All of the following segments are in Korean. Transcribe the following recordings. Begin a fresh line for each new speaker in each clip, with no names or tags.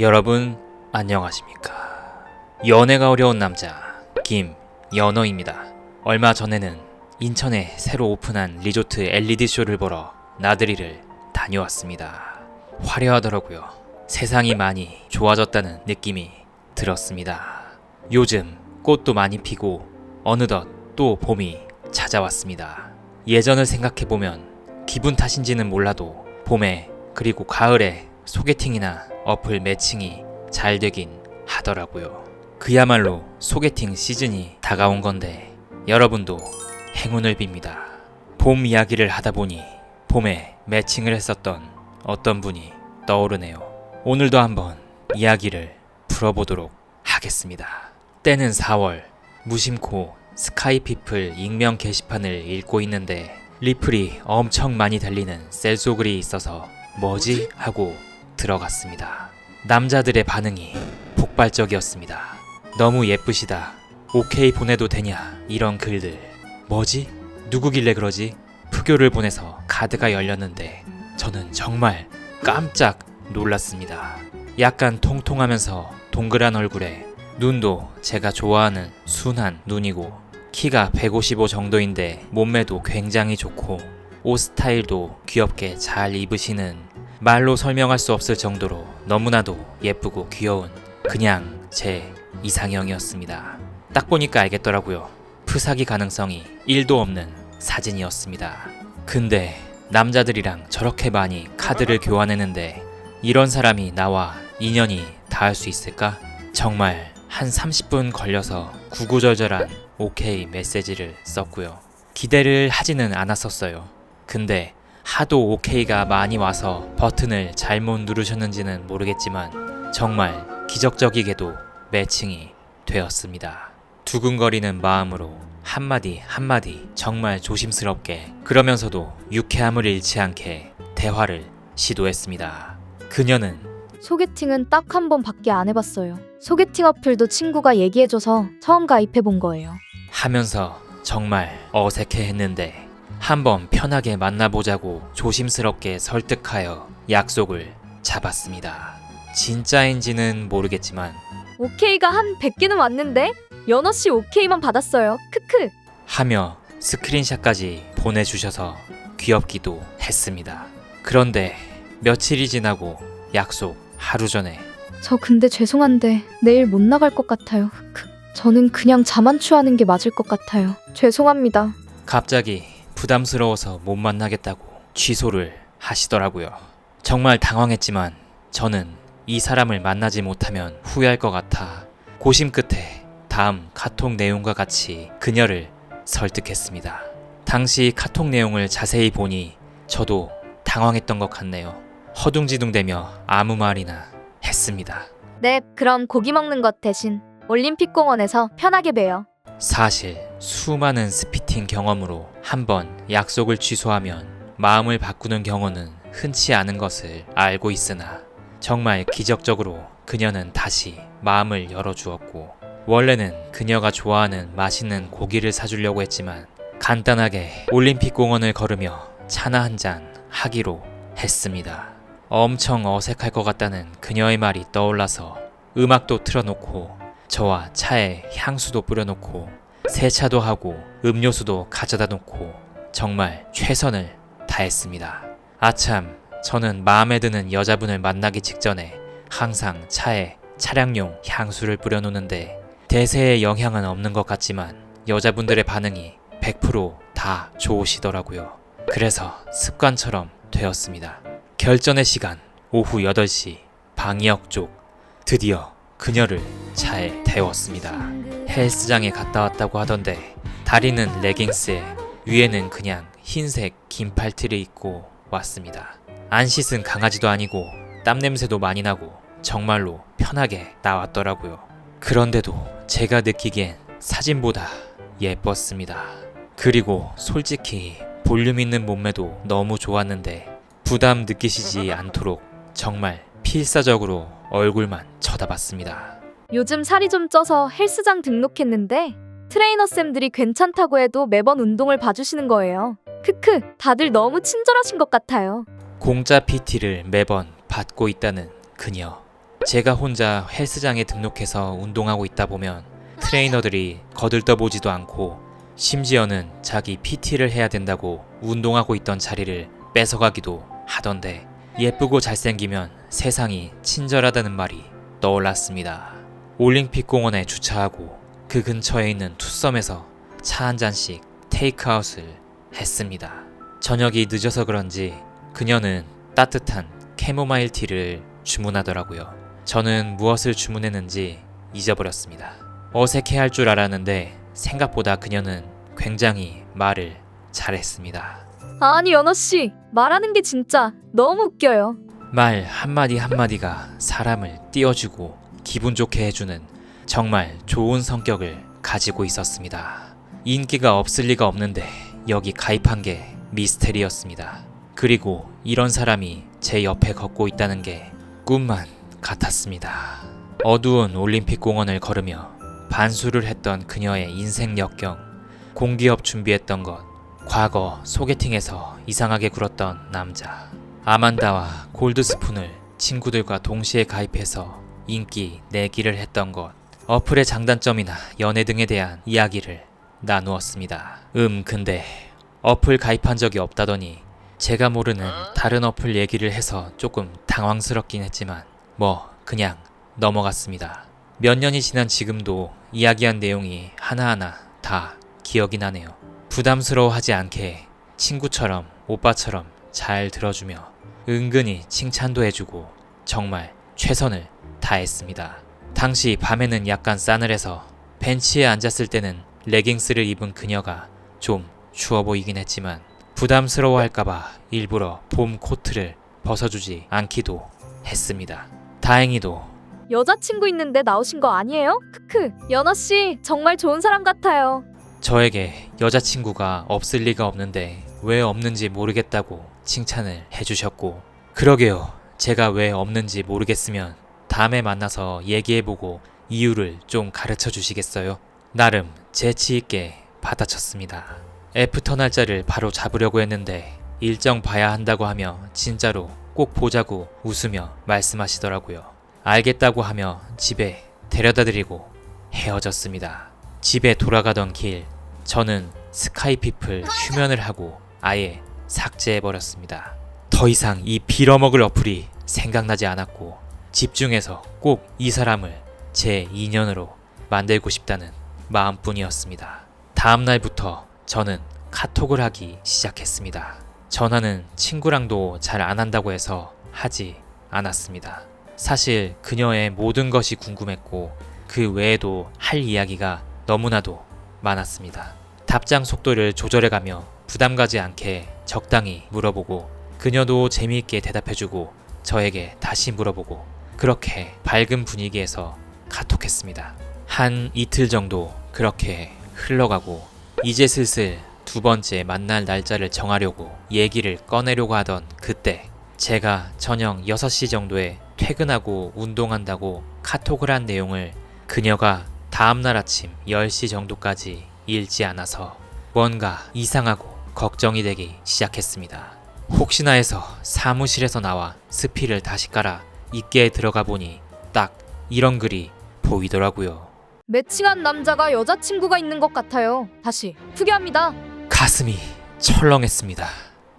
여러분 안녕하십니까? 연애가 어려운 남자 김연어입니다. 얼마 전에는 인천에 새로 오픈한 리조트 LED 쇼를 보러 나들이를 다녀왔습니다. 화려하더라고요. 세상이 많이 좋아졌다는 느낌이 들었습니다. 요즘 꽃도 많이 피고 어느덧 또 봄이 찾아왔습니다. 예전을 생각해보면 기분 탓인지는 몰라도 봄에 그리고 가을에 소개팅이나 어플 매칭이 잘 되긴 하더라고요. 그야말로 소개팅 시즌이 다가온 건데 여러분도 행운을 빕니다. 봄 이야기를 하다 보니 봄에 매칭을 했었던 어떤 분이 떠오르네요. 오늘도 한번 이야기를 풀어보도록 하겠습니다. 때는 4월 무심코 스카이피플 익명 게시판을 읽고 있는데 리플이 엄청 많이 달리는 셀소글이 있어서 뭐지 하고 들어갔습니다. 남자들의 반응이 폭발적이었습니다. 너무 예쁘시다. 오케이 보내도 되냐? 이런 글들. 뭐지? 누구길래 그러지? 푸교를 보내서 카드가 열렸는데 저는 정말 깜짝 놀랐습니다. 약간 통통하면서 동그란 얼굴에 눈도 제가 좋아하는 순한 눈이고 키가 155 정도인데 몸매도 굉장히 좋고 옷 스타일도 귀엽게 잘 입으시는 말로 설명할 수 없을 정도로 너무나도 예쁘고 귀여운 그냥 제 이상형이었습니다. 딱 보니까 알겠더라고요. 프사기 가능성이 1도 없는 사진이었습니다. 근데 남자들이랑 저렇게 많이 카드를 교환했는데 이런 사람이 나와 인연이 닿을 수 있을까? 정말 한 30분 걸려서 구구절절한 오케이 메시지를 썼고요. 기대를 하지는 않았었어요. 근데 하도 오케이가 많이 와서 버튼을 잘못 누르셨는지는 모르겠지만 정말 기적적이게도 매칭이 되었습니다. 두근거리는 마음으로 한마디 한마디 정말 조심스럽게 그러면서도 유쾌함을 잃지 않게 대화를 시도했습니다. 그녀는
소개팅은 딱 한 번밖에 안 해봤어요. 소개팅 어플도 친구가 얘기해줘서 처음 가입해 본 거예요.
하면서 정말 어색해 했는데 한번 편하게 만나보자고 조심스럽게 설득하여 약속을 잡았습니다. 진짜인지는 모르겠지만
오케이가 한 100개는 왔는데 연어 씨 오케이만 받았어요. 크크.
하며 스크린샷까지 보내주셔서 귀엽기도 했습니다. 그런데 며칠이 지나고 약속 하루 전에
저 근데 죄송한데 내일 못 나갈 것 같아요. 크크. 저는 그냥 자만추하는 게 맞을 것 같아요. 죄송합니다.
갑자기 부담스러워서 못 만나겠다고 취소를 하시더라고요. 정말 당황했지만 저는 이 사람을 만나지 못하면 후회할 것 같아 고심 끝에 다음 카톡 내용과 같이 그녀를 설득했습니다. 당시 카톡 내용을 자세히 보니 저도 당황했던 것 같네요. 허둥지둥대며 아무 말이나 했습니다.
네, 그럼 고기 먹는 것 대신 올림픽 공원에서 편하게 봬요.
사실 수많은 스피팅 경험으로 한 번 약속을 취소하면 마음을 바꾸는 경우는 흔치 않은 것을 알고 있으나 정말 기적적으로 그녀는 다시 마음을 열어주었고 원래는 그녀가 좋아하는 맛있는 고기를 사주려고 했지만 간단하게 올림픽 공원을 걸으며 차나 한 잔 하기로 했습니다. 엄청 어색할 것 같다는 그녀의 말이 떠올라서 음악도 틀어놓고 저와 차에 향수도 뿌려놓고 세차도 하고 음료수도 가져다 놓고 정말 최선을 다했습니다. 아참, 저는 마음에 드는 여자분을 만나기 직전에 항상 차에 차량용 향수를 뿌려놓는데 대세에 영향은 없는 것 같지만 여자분들의 반응이 100%다 좋으시더라고요. 그래서 습관처럼 되었습니다. 결전의 시간 오후 8시 방이역 쪽 드디어 그녀를 차에 태웠습니다. 헬스장에 갔다 왔다고 하던데 다리는 레깅스에 위에는 그냥 흰색 긴 팔티를 입고 왔습니다. 안 씻은 강아지도 아니고 땀 냄새도 많이 나고 정말로 편하게 나왔더라고요. 그런데도 제가 느끼기엔 사진보다 예뻤습니다. 그리고 솔직히 볼륨 있는 몸매도 너무 좋았는데 부담 느끼시지 않도록 정말 필사적으로 얼굴만 쳐다봤습니다.
요즘 살이 좀 쪄서 헬스장 등록했는데 트레이너 쌤들이 괜찮다고 해도 매번 운동을 봐주시는 거예요. 크크, 다들 너무 친절하신 것 같아요.
공짜 PT를 매번 받고 있다는 그녀. 제가 혼자 헬스장에 등록해서 운동하고 있다 보면 트레이너들이 거들떠보지도 않고 심지어는 자기 PT를 해야 된다고 운동하고 있던 자리를 뺏어가기도 하던데 예쁘고 잘생기면 세상이 친절하다는 말이 떠올랐습니다. 올림픽 공원에 주차하고 그 근처에 있는 투썸에서 차 한 잔씩 테이크아웃을 했습니다. 저녁이 늦어서 그런지 그녀는 따뜻한 캐모마일 티를 주문하더라고요. 저는 무엇을 주문했는지 잊어버렸습니다. 어색해할 줄 알았는데 생각보다 그녀는 굉장히 말을 잘했습니다.
아니 연어 씨 말하는 게 진짜 너무 웃겨요.
말 한마디 한마디가 사람을 띄워주고 기분 좋게 해주는 정말 좋은 성격을 가지고 있었습니다. 인기가 없을 리가 없는데 여기 가입한 게 미스테리였습니다. 그리고 이런 사람이 제 옆에 걷고 있다는 게 꿈만 같았습니다. 어두운 올림픽 공원을 걸으며 반수를 했던 그녀의 인생 역경, 공기업 준비했던 것, 과거 소개팅에서 이상하게 굴었던 남자, 아만다와 골드스푼을 친구들과 동시에 가입해서 인기 내기를 했던 것, 어플의 장단점이나 연애 등에 대한 이야기를 나누었습니다. 음, 근데 어플 가입한 적이 없다더니 제가 모르는 다른 어플 얘기를 해서 조금 당황스럽긴 했지만 뭐 그냥 넘어갔습니다. 몇 년이 지난 지금도 이야기한 내용이 하나하나 다 기억이 나네요. 부담스러워하지 않게 친구처럼 오빠처럼 잘 들어주며 은근히 칭찬도 해주고 정말 최선을 다했습니다. 당시 밤에는 약간 싸늘해서 벤치에 앉았을 때는 레깅스를 입은 그녀가 좀 추워 보이긴 했지만 부담스러워할까봐 일부러 봄 코트를 벗어주지 않기도 했습니다. 다행히도
여자친구 있는데 나오신 거 아니에요? 크크 연어 씨 정말 좋은 사람 같아요.
저에게 여자친구가 없을 리가 없는데 왜 없는지 모르겠다고 칭찬을 해주셨고 그러게요. 제가 왜 없는지 모르겠으면 다음에 만나서 얘기해보고 이유를 좀 가르쳐 주시겠어요? 나름 재치 있게 받아쳤습니다. 애프터 날짜를 바로 잡으려고 했는데 일정 봐야 한다고 하며 진짜로 꼭 보자고 웃으며 말씀하시더라고요. 알겠다고 하며 집에 데려다 드리고 헤어졌습니다. 집에 돌아가던 길 저는 스카이피플 휴면을 하고 아예 삭제해버렸습니다. 더 이상 이 빌어먹을 어플이 생각나지 않았고 집중해서 꼭 이 사람을 제 인연으로 만들고 싶다는 마음뿐이었습니다. 다음 날부터 저는 카톡을 하기 시작했습니다. 전화는 친구랑도 잘 안 한다고 해서 하지 않았습니다. 사실 그녀의 모든 것이 궁금했고 그 외에도 할 이야기가 너무나도 많았습니다. 답장 속도를 조절해가며 부담 가지 않게 적당히 물어보고 그녀도 재미있게 대답해주고 저에게 다시 물어보고 그렇게 밝은 분위기에서 카톡했습니다. 한 이틀 정도 그렇게 흘러가고 이제 슬슬 두 번째 만날 날짜를 정하려고 얘기를 꺼내려고 하던 그때 제가 저녁 6시 정도에 퇴근하고 운동한다고 카톡을 한 내용을 그녀가 다음날 아침 10시 정도까지 읽지 않아서 뭔가 이상하고 걱정이 되기 시작했습니다. 혹시나 해서 사무실에서 나와 스피를 다시 깔아 있게 들어가 보니 딱 이런 글이 보이더라고요.
매칭한 남자가 여자친구가 있는 것 같아요. 다시 후기합니다.
가슴이 철렁했습니다.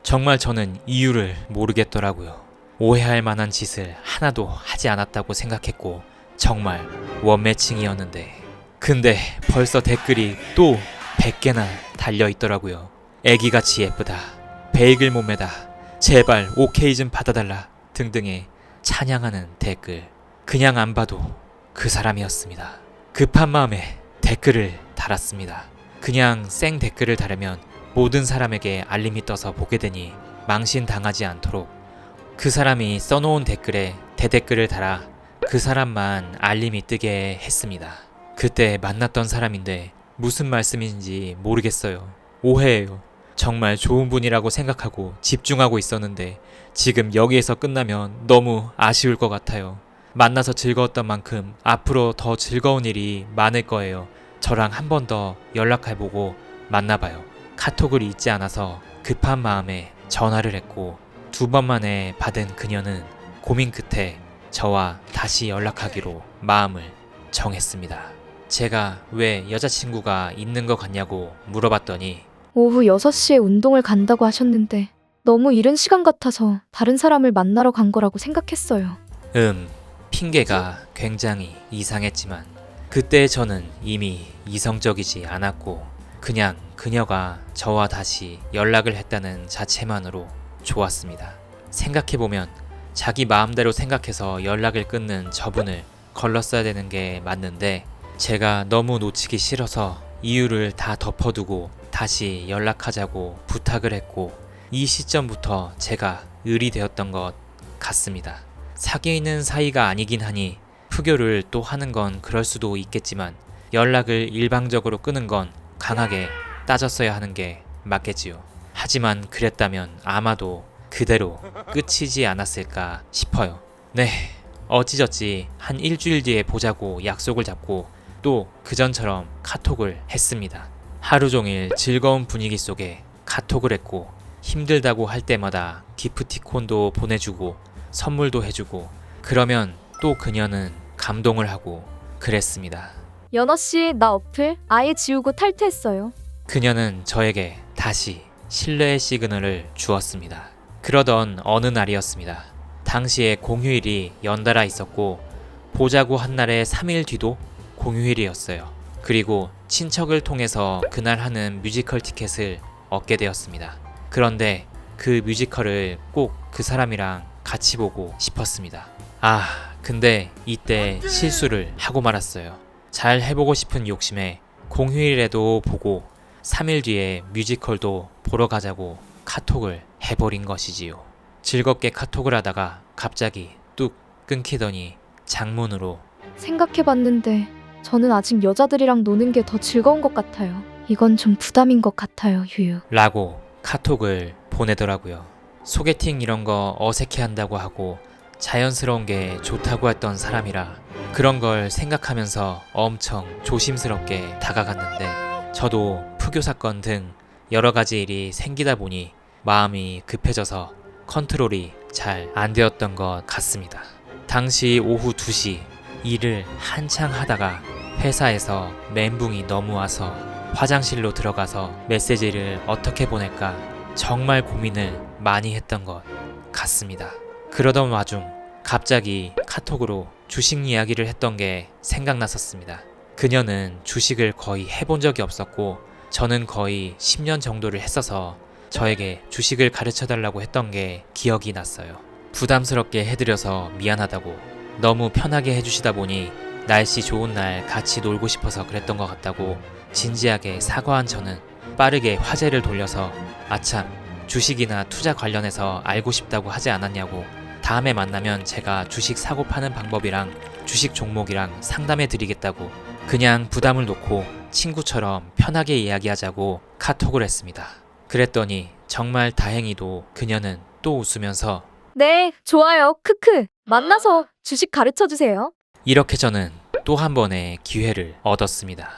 정말 저는 이유를 모르겠더라고요. 오해할 만한 짓을 하나도 하지 않았다고 생각했고 정말 원매칭이었는데 근데 벌써 댓글이 또 100개나 달려 있더라고요. 애기같이 예쁘다. 베이글 몸매다. 제발 오케이 좀 받아달라. 등등의 찬양하는 댓글. 그냥 안 봐도 그 사람이었습니다. 급한 마음에 댓글을 달았습니다. 그냥 생 댓글을 달으면 모든 사람에게 알림이 떠서 보게 되니 망신 당하지 않도록 그 사람이 써놓은 댓글에 대댓글을 달아 그 사람만 알림이 뜨게 했습니다. 그때 만났던 사람인데 무슨 말씀인지 모르겠어요. 오해예요. 정말 좋은 분이라고 생각하고 집중하고 있었는데 지금 여기에서 끝나면 너무 아쉬울 것 같아요. 만나서 즐거웠던 만큼 앞으로 더 즐거운 일이 많을 거예요. 저랑 한 번 더 연락해보고 만나봐요. 카톡을 잊지 않아서 급한 마음에 전화를 했고 두 번 만에 받은 그녀는 고민 끝에 저와 다시 연락하기로 마음을 정했습니다. 제가 왜 여자친구가 있는 것 같냐고 물어봤더니
오후 6시에 운동을 간다고 하셨는데 너무 이른 시간 같아서 다른 사람을 만나러 간 거라고 생각했어요.
음, 핑계가 굉장히 이상했지만 그때 저는 이미 이성적이지 않았고 그냥 그녀가 저와 다시 연락을 했다는 자체만으로 좋았습니다. 생각해보면 자기 마음대로 생각해서 연락을 끊는 저분을 걸렀어야 되는 게 맞는데 제가 너무 놓치기 싫어서 이유를 다 덮어두고 다시 연락하자고 부탁을 했고 이 시점부터 제가 을이 되었던 것 같습니다. 사귀어 있는 사이가 아니긴 하니 푸교를 또 하는 건 그럴 수도 있겠지만 연락을 일방적으로 끄는 건 강하게 따졌어야 하는 게 맞겠지요. 하지만 그랬다면 아마도 그대로 끝이지 않았을까 싶어요. 네, 어찌저찌 한 일주일 뒤에 보자고 약속을 잡고 또 그전처럼 카톡을 했습니다. 하루 종일 즐거운 분위기 속에 카톡을 했고 힘들다고 할 때마다 기프티콘도 보내주고 선물도 해주고 그러면 또 그녀는 감동을 하고 그랬습니다.
연어 씨, 나 어플 아예 지우고 탈퇴했어요.
그녀는 저에게 다시 신뢰의 시그널을 주었습니다. 그러던 어느 날이었습니다. 당시에 공휴일이 연달아 있었고 보자고 한 날의 3일 뒤도 공휴일이었어요. 그리고 친척을 통해서 그날 하는 뮤지컬 티켓을 얻게 되었습니다. 그런데 그 뮤지컬을 꼭 그 사람이랑 같이 보고 싶었습니다. 아, 근데 이때 실수를 하고 말았어요. 잘 해보고 싶은 욕심에 공휴일에도 보고 3일 뒤에 뮤지컬도 보러 가자고 카톡을 해버린 것이지요. 즐겁게 카톡을 하다가 갑자기 뚝 끊기더니 장문으로
생각해봤는데 저는 아직 여자들이랑 노는 게 더 즐거운 것 같아요. 이건 좀 부담인 것 같아요, 유유.
라고 카톡을 보내더라고요. 소개팅 이런 거 어색해 한다고 하고 자연스러운 게 좋다고 했던 사람이라 그런 걸 생각하면서 엄청 조심스럽게 다가갔는데 저도 푸교 사건 등 여러 가지 일이 생기다 보니 마음이 급해져서 컨트롤이 잘 안 되었던 것 같습니다. 당시 오후 2시 일을 한창 하다가 회사에서 멘붕이 너무 와서 화장실로 들어가서 메시지를 어떻게 보낼까 정말 고민을 많이 했던 것 같습니다. 그러던 와중 갑자기 카톡으로 주식 이야기를 했던 게 생각났었습니다. 그녀는 주식을 거의 해본 적이 없었고 저는 거의 10년 정도를 했어서 저에게 주식을 가르쳐 달라고 했던 게 기억이 났어요. 부담스럽게 해드려서 미안하다고 너무 편하게 해주시다 보니 날씨 좋은 날 같이 놀고 싶어서 그랬던 것 같다고 진지하게 사과한 저는 빠르게 화제를 돌려서 아참 주식이나 투자 관련해서 알고 싶다고 하지 않았냐고 다음에 만나면 제가 주식 사고 파는 방법이랑 주식 종목이랑 상담해 드리겠다고 그냥 부담을 놓고 친구처럼 편하게 이야기하자고 카톡을 했습니다. 그랬더니 정말 다행히도 그녀는 또 웃으면서
네, 좋아요. 크크. 만나서 주식 가르쳐 주세요.
이렇게 저는 또 한 번의 기회를 얻었습니다.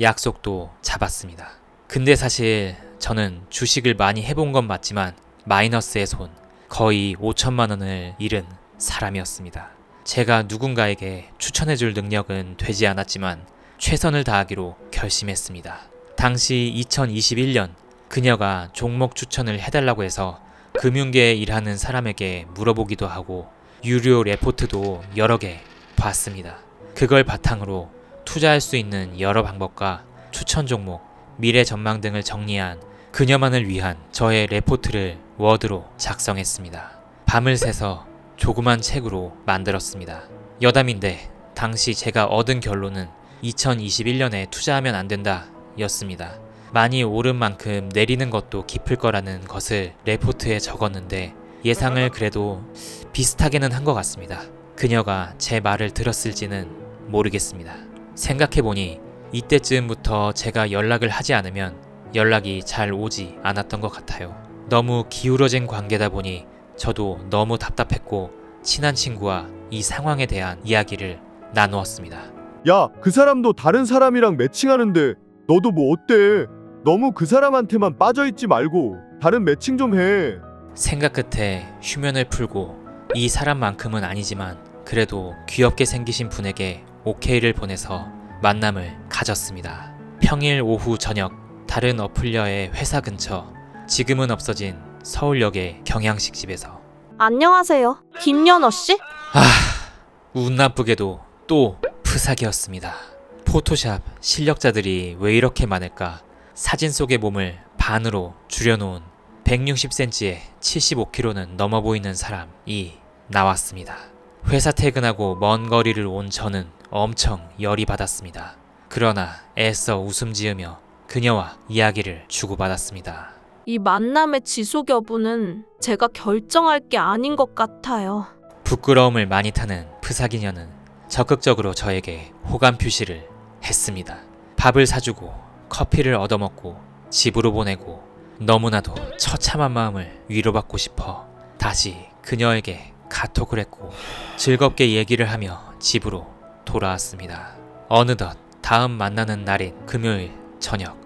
약속도 잡았습니다. 근데 사실 저는 주식을 많이 해본 건 맞지만 마이너스의 손 거의 5천만 원을 잃은 사람이었습니다. 제가 누군가에게 추천해줄 능력은 되지 않았지만 최선을 다하기로 결심했습니다. 당시 2021년 그녀가 종목 추천을 해달라고 해서 금융계에 일하는 사람에게 물어보기도 하고 유료 레포트도 여러 개 봤습니다. 그걸 바탕으로 투자할 수 있는 여러 방법과 추천 종목, 미래 전망 등을 정리한 그녀만을 위한 저의 레포트를 워드로 작성했습니다. 밤을 새서 조그만 책으로 만들었습니다. 여담인데 당시 제가 얻은 결론은 2021년에 투자하면 안 된다 였습니다. 많이 오른 만큼 내리는 것도 깊을 거라는 것을 레포트에 적었는데 예상을 그래도 비슷하게는 한 것 같습니다. 그녀가 제 말을 들었을지는 모르겠습니다. 생각해보니 이때쯤부터 제가 연락을 하지 않으면 연락이 잘 오지 않았던 것 같아요. 너무 기울어진 관계다 보니 저도 너무 답답했고 친한 친구와 이 상황에 대한 이야기를 나누었습니다.
야, 그 사람도 다른 사람이랑 매칭하는데 너도 뭐 어때? 너무 그 사람한테만 빠져있지 말고 다른 매칭 좀 해.
생각 끝에 휴면을 풀고 이 사람만큼은 아니지만 그래도 귀엽게 생기신 분에게 오케이를 보내서 만남을 가졌습니다. 평일 오후 저녁 다른 어플녀의 회사 근처 지금은 없어진 서울역의 경양식 집에서
안녕하세요. 김연어 씨?
아, 운 나쁘게도 또 프사기였습니다. 포토샵 실력자들이 왜 이렇게 많을까? 사진 속의 몸을 반으로 줄여놓은 160cm에 75kg는 넘어 보이는 사람이 나왔습니다. 회사 퇴근하고 먼 거리를 온 저는 엄청 열이 받았습니다. 그러나 애써 웃음 지으며 그녀와 이야기를 주고받았습니다.
이 만남의 지속 여부는 제가 결정할 게 아닌 것 같아요.
부끄러움을 많이 타는 프사기녀는 적극적으로 저에게 호감 표시를 했습니다. 밥을 사주고 커피를 얻어먹고 집으로 보내고 너무나도 처참한 마음을 위로받고 싶어 다시 그녀에게 카톡을 했고 즐겁게 얘기를 하며 집으로 돌아왔습니다. 어느덧 다음 만나는 날인 금요일 저녁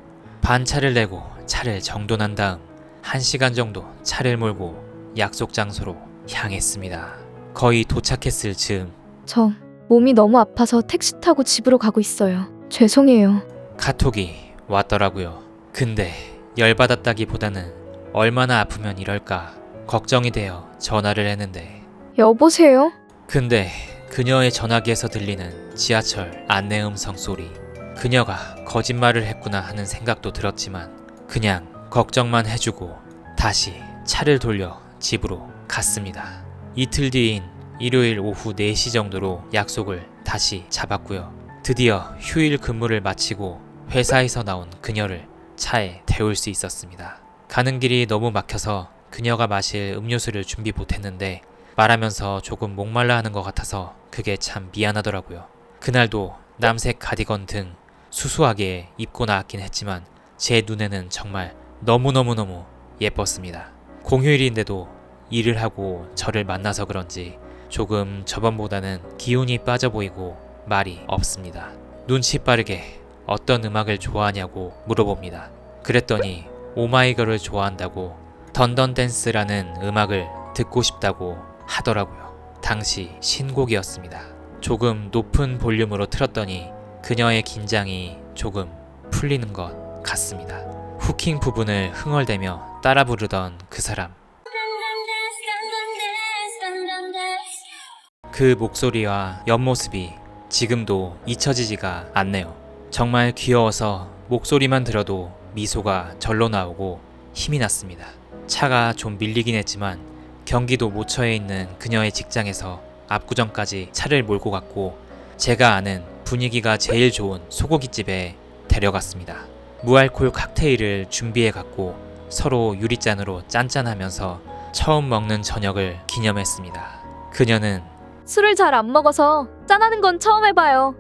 반차를 내고 차를 정돈한 다음 1시간 정도 차를 몰고 약속 장소로 향했습니다. 거의 도착했을 즈음
저 몸이 너무 아파서 택시 타고 집으로 가고 있어요. 죄송해요.
카톡이 왔더라고요. 근데 열받았다기보다는 얼마나 아프면 이럴까 걱정이 되어 전화를 했는데
여보세요?
근데 그녀의 전화기에서 들리는 지하철 안내 음성 소리 그녀가 거짓말을 했구나 하는 생각도 들었지만 그냥 걱정만 해주고 다시 차를 돌려 집으로 갔습니다. 이틀 뒤인 일요일 오후 4시 정도로 약속을 다시 잡았고요. 드디어 휴일 근무를 마치고 회사에서 나온 그녀를 차에 태울 수 있었습니다. 가는 길이 너무 막혀서 그녀가 마실 음료수를 준비 못했는데 말하면서 조금 목말라 하는 것 같아서 그게 참 미안하더라고요. 그날도 남색 가디건 등 수수하게 입고 나왔긴 했지만 제 눈에는 정말 너무너무너무 예뻤습니다. 공휴일인데도 일을 하고 저를 만나서 그런지 조금 저번보다는 기운이 빠져 보이고 말이 없습니다. 눈치 빠르게 어떤 음악을 좋아하냐고 물어봅니다. 그랬더니 오마이걸을 좋아한다고 던던 댄스라는 음악을 듣고 싶다고 하더라고요. 당시 신곡이었습니다. 조금 높은 볼륨으로 틀었더니 그녀의 긴장이 조금 풀리는 것 같습니다. 후킹 부분을 흥얼대며 따라 부르던 그 사람. 그 목소리와 옆모습이 지금도 잊혀지지가 않네요. 정말 귀여워서 목소리만 들어도 미소가 절로 나오고 힘이 났습니다. 차가 좀 밀리긴 했지만 경기도 모처에 있는 그녀의 직장에서 압구정까지 차를 몰고 갔고 제가 아는 분위기가 제일 좋은 소고기집에 데려갔습니다. 무알콜 칵테일을 준비해 갔고 서로 유리잔으로 짠짠하면서 처음 먹는 저녁을 기념했습니다. 그녀는
술을 잘 안 먹어서 짠하는 건 처음 해봐요.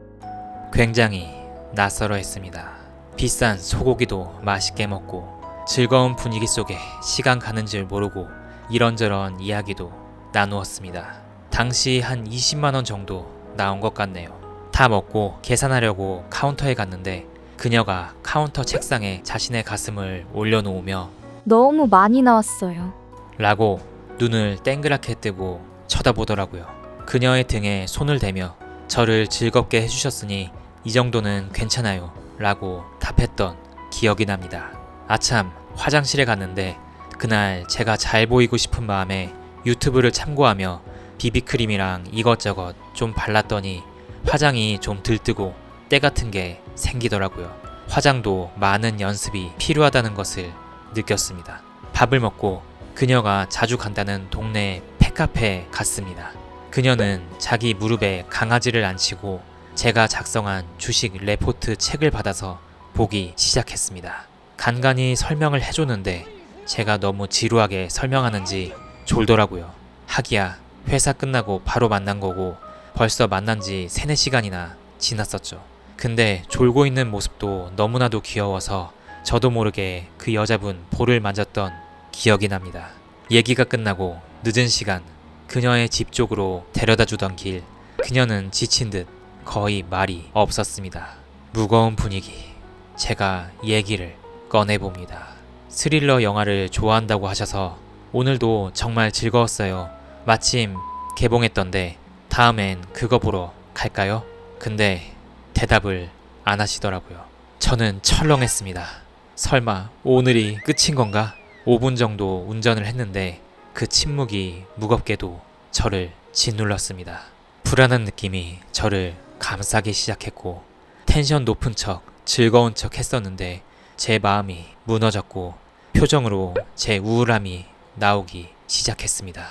굉장히 낯설어 했습니다. 비싼 소고기도 맛있게 먹고 즐거운 분위기 속에 시간 가는 줄 모르고 이런저런 이야기도 나누었습니다. 당시 한 20만원 정도 나온 것 같네요. 다 먹고 계산하려고 카운터에 갔는데 그녀가 카운터 책상에 자신의 가슴을 올려놓으며
너무 많이 나왔어요.
라고 눈을 땡그랗게 뜨고 쳐다보더라고요. 그녀의 등에 손을 대며 저를 즐겁게 해주셨으니 이 정도는 괜찮아요. 라고 답했던 기억이 납니다. 아참, 화장실에 갔는데 그날 제가 잘 보이고 싶은 마음에 유튜브를 참고하며 비비크림이랑 이것저것 좀 발랐더니 화장이 좀 들뜨고 때 같은 게 생기더라고요. 화장도 많은 연습이 필요하다는 것을 느꼈습니다. 밥을 먹고 그녀가 자주 간다는 동네 펫카페에 갔습니다. 그녀는 자기 무릎에 강아지를 앉히고 제가 작성한 주식 레포트 책을 받아서 보기 시작했습니다. 간간히 설명을 해줬는데 제가 너무 지루하게 설명하는지 졸더라고요. 하기야 회사 끝나고 바로 만난 거고 벌써 만난 지 3, 4시간이나 지났었죠. 근데 졸고 있는 모습도 너무나도 귀여워서 저도 모르게 그 여자분 볼을 만졌던 기억이 납니다. 얘기가 끝나고 늦은 시간 그녀의 집 쪽으로 데려다 주던 길 그녀는 지친 듯 거의 말이 없었습니다. 무거운 분위기 제가 얘기를 꺼내봅니다. 스릴러 영화를 좋아한다고 하셔서 오늘도 정말 즐거웠어요. 마침 개봉했던데 다음엔 그거 보러 갈까요? 근데 대답을 안 하시더라고요. 저는 철렁했습니다. 설마 오늘이 끝인 건가? 5분 정도 운전을 했는데 그 침묵이 무겁게도 저를 짓눌렀습니다. 불안한 느낌이 저를 감싸기 시작했고 텐션 높은 척 즐거운 척 했었는데 제 마음이 무너졌고 표정으로 제 우울함이 나오기 시작했습니다.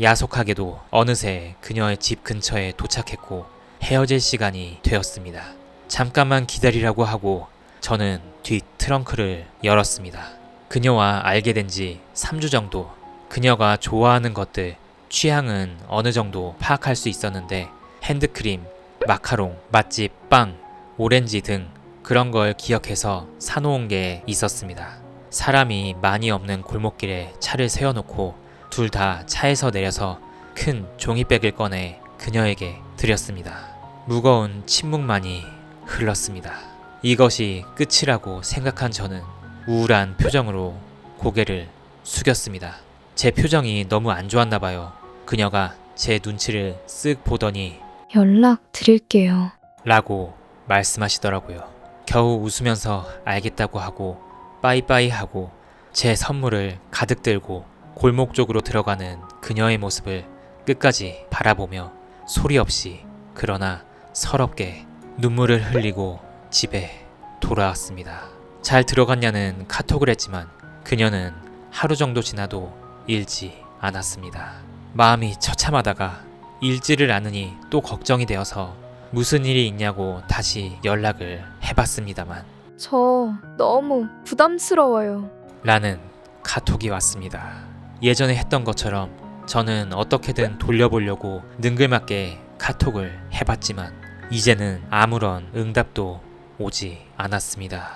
야속하게도 어느새 그녀의 집 근처에 도착했고 헤어질 시간이 되었습니다. 잠깐만 기다리라고 하고 저는 뒷 트렁크를 열었습니다. 그녀와 알게 된 지 3주 정도. 그녀가 좋아하는 것들, 취향은 어느 정도 파악할 수 있었는데 핸드크림, 마카롱, 맛집, 빵, 오렌지 등 그런 걸 기억해서 사놓은 게 있었습니다. 사람이 많이 없는 골목길에 차를 세워놓고 둘 다 차에서 내려서 큰 종이백을 꺼내 그녀에게 드렸습니다. 무거운 침묵만이 흘렀습니다. 이것이 끝이라고 생각한 저는 우울한 표정으로 고개를 숙였습니다. 제 표정이 너무 안 좋았나 봐요. 그녀가 제 눈치를 쓱 보더니
연락 드릴게요.
라고 말씀하시더라고요. 겨우 웃으면서 알겠다고 하고 빠이빠이 하고 제 선물을 가득 들고 골목 쪽으로 들어가는 그녀의 모습을 끝까지 바라보며 소리 없이 그러나 서럽게 눈물을 흘리고 집에 돌아왔습니다. 잘 들어갔냐는 카톡을 했지만 그녀는 하루 정도 지나도 읽지 않았습니다. 마음이 처참하다가 읽지를 않으니 또 걱정이 되어서 무슨 일이 있냐고 다시 연락을 해봤습니다만
저 너무 부담스러워요.
라는 카톡이 왔습니다. 예전에 했던 것처럼 저는 어떻게든 돌려보려고 능글맞게 카톡을 해봤지만 이제는 아무런 응답도 오지 않았습니다.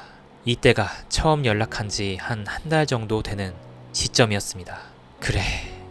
이때가 처음 연락한 지 한 한 달 정도 되는 시점이었습니다. 그래,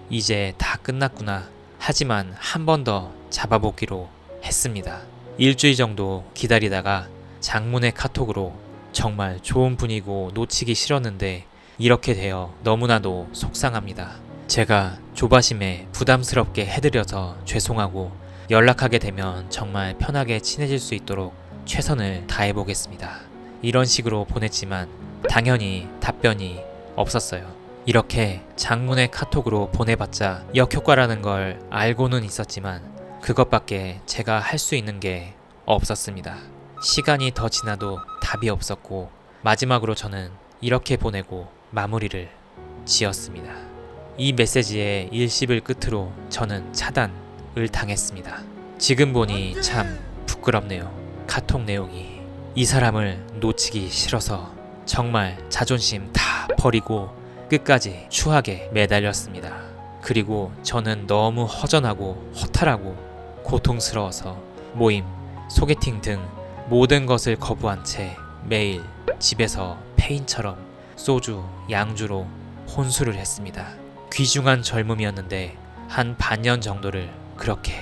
이제 다 끝났구나. 하지만 한 번 더 잡아보기로 했습니다. 일주일 정도 기다리다가 장문의 카톡으로 정말 좋은 분이고 놓치기 싫었는데 이렇게 되어 너무나도 속상합니다. 제가 조바심에 부담스럽게 해드려서 죄송하고 연락하게 되면 정말 편하게 친해질 수 있도록 최선을 다해보겠습니다. 이런 식으로 보냈지만 당연히 답변이 없었어요. 이렇게 장문의 카톡으로 보내봤자 역효과라는 걸 알고는 있었지만 그것밖에 제가 할 수 있는 게 없었습니다. 시간이 더 지나도 답이 없었고 마지막으로 저는 이렇게 보내고 마무리를 지었습니다. 이 메시지의 일십을 끝으로 저는 차단을 당했습니다. 지금 보니 참 부끄럽네요. 카톡 내용이 이 사람을 놓치기 싫어서 정말 자존심 다 버리고 끝까지 추하게 매달렸습니다. 그리고 저는 너무 허전하고 허탈하고 고통스러워서 모임, 소개팅 등 모든 것을 거부한 채 매일 집에서 페인처럼 소주, 양주로 혼술을 했습니다. 귀중한 젊음이었는데 한 반년 정도를 그렇게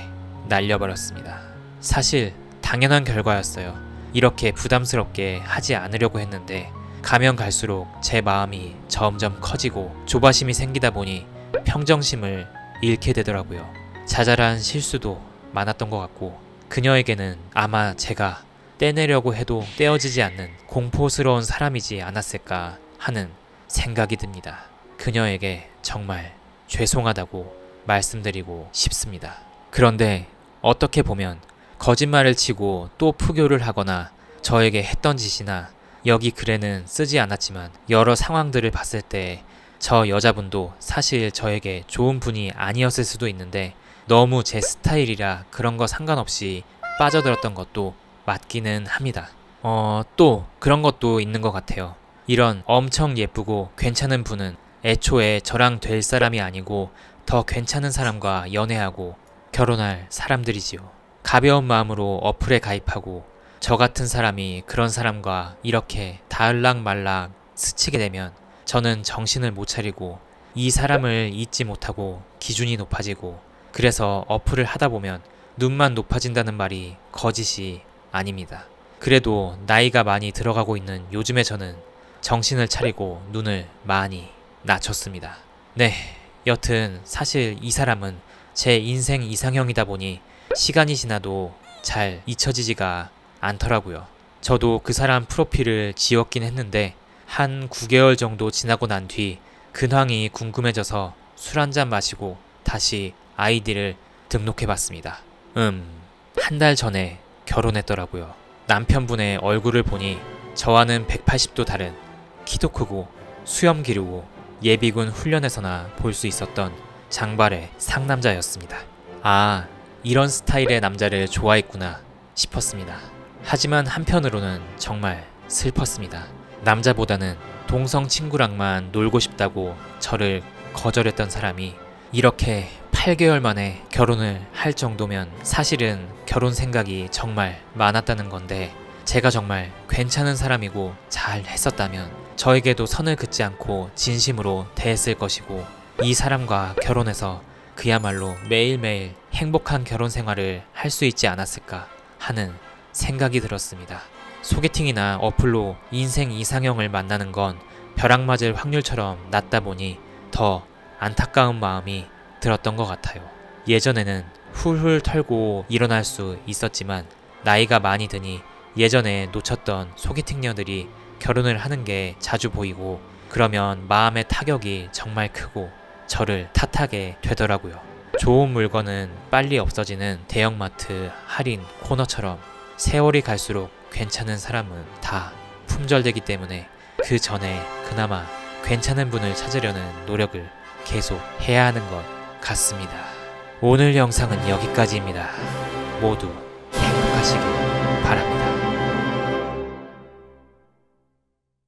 날려버렸습니다. 사실 당연한 결과였어요. 이렇게 부담스럽게 하지 않으려고 했는데 가면 갈수록 제 마음이 점점 커지고 조바심이 생기다 보니 평정심을 잃게 되더라고요. 자잘한 실수도 많았던 것 같고 그녀에게는 아마 제가 떼내려고 해도 떼어지지 않는 공포스러운 사람이지 않았을까 하는 생각이 듭니다. 그녀에게 정말 죄송하다고 말씀드리고 싶습니다. 그런데 어떻게 보면 거짓말을 치고 또 푸교를 하거나 저에게 했던 짓이나 여기 글에는 쓰지 않았지만 여러 상황들을 봤을 때 저 여자분도 사실 저에게 좋은 분이 아니었을 수도 있는데 너무 제 스타일이라 그런 거 상관없이 빠져들었던 것도 맞기는 합니다. 어, 또 그런 것도 있는 것 같아요. 이런 엄청 예쁘고 괜찮은 분은 애초에 저랑 될 사람이 아니고 더 괜찮은 사람과 연애하고 결혼할 사람들이지요. 가벼운 마음으로 어플에 가입하고 저 같은 사람이 그런 사람과 이렇게 다을락말락 스치게 되면 저는 정신을 못 차리고 이 사람을 잊지 못하고 기준이 높아지고 그래서 어플을 하다 보면 눈만 높아진다는 말이 거짓이 아닙니다. 그래도 나이가 많이 들어가고 있는 요즘에 저는 정신을 차리고 눈을 많이 낮췄습니다. 네, 여튼 사실 이 사람은 제 인생 이상형이다 보니 시간이 지나도 잘 잊혀지지가 않더라고요. 저도 그 사람 프로필을 지웠긴 했는데 한 9개월 정도 지나고 난 뒤 근황이 궁금해져서 술 한 잔 마시고 다시 아이디를 등록해 봤습니다. 음, 한 달 전에 결혼했더라고요. 남편분의 얼굴을 보니 저와는 180도 다른 키도 크고 수염 기르고 예비군 훈련에서나 볼 수 있었던 장발의 상남자였습니다. 아, 이런 스타일의 남자를 좋아했구나 싶었습니다. 하지만 한편으로는 정말 슬펐습니다. 남자보다는 동성 친구랑만 놀고 싶다고 저를 거절했던 사람이 이렇게 8개월 만에 결혼을 할 정도면 사실은 결혼 생각이 정말 많았다는 건데 제가 정말 괜찮은 사람이고 잘 했었다면 저에게도 선을 긋지 않고 진심으로 대했을 것이고 이 사람과 결혼해서 그야말로 매일매일 행복한 결혼 생활을 할 수 있지 않았을까 하는 생각이 들었습니다. 소개팅이나 어플로 인생 이상형을 만나는 건 벼락 맞을 확률처럼 낮다 보니 더 안타까운 마음이 들었던 것 같아요. 예전에는 훌훌 털고 일어날 수 있었지만 나이가 많이 드니 예전에 놓쳤던 소개팅녀들이 결혼을 하는 게 자주 보이고 그러면 마음의 타격이 정말 크고 저를 탓하게 되더라고요. 좋은 물건은 빨리 없어지는 대형마트 할인 코너처럼 세월이 갈수록 괜찮은 사람은 다 품절되기 때문에 그 전에 그나마 괜찮은 분을 찾으려는 노력을 계속 해야 하는 것 같습니다. 오늘 영상은 여기까지입니다. 모두 행복하시길